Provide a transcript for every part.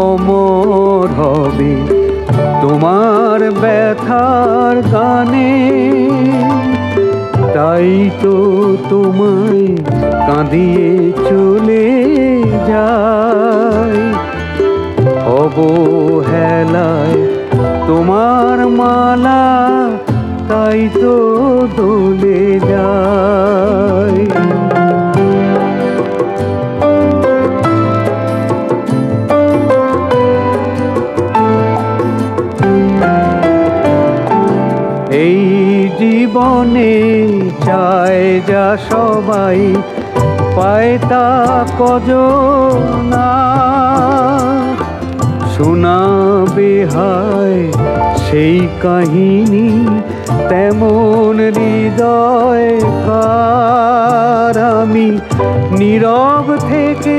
অমর হবে। তোমার ব্যথার গানে তাই তো তোমায় কাঁদিয়ে চলে যায় অবহেলায় তোমার মালা তাই তো দোলে যায়। জীবনে চায় যা সবাই পায় তা কজ না শোনাবে হায় সেই কাহিনী তেমন হৃদয় আমি নীরব থেকে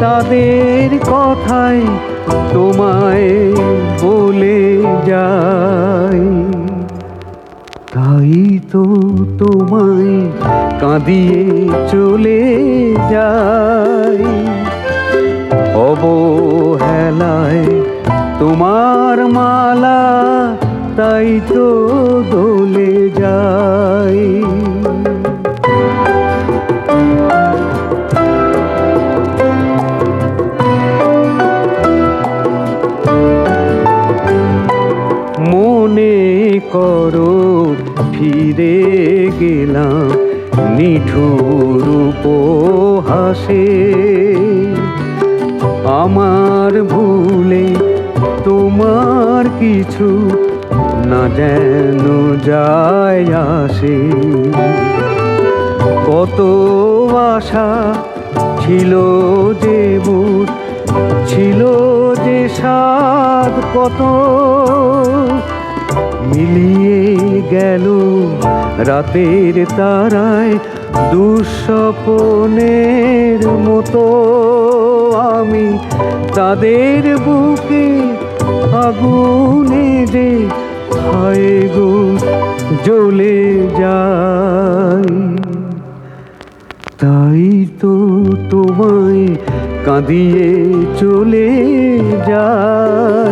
তাদের কথায় তোমায় বলে যাই। তাই তো তোমায় কাঁদিয়ে চলে যাই। অবহেলায় তোমার মালা তাই তো দোলে যাই। করো ফিরে গেলাম নিঠুর উপহাসে। আমার ভুলে তোমার কিছু না যেন যায় আসে। কত আশা ছিল যে বুট ছিল যে স্বাদ, কত মিলিয়ে গেল রাতের তারায় দুঃস্বপনের মতো। আমি তাদের বুকে আগুনে যে গো, জ্বলে যাই। তাই তো তোমায় কাঁদিয়ে চলে যাই।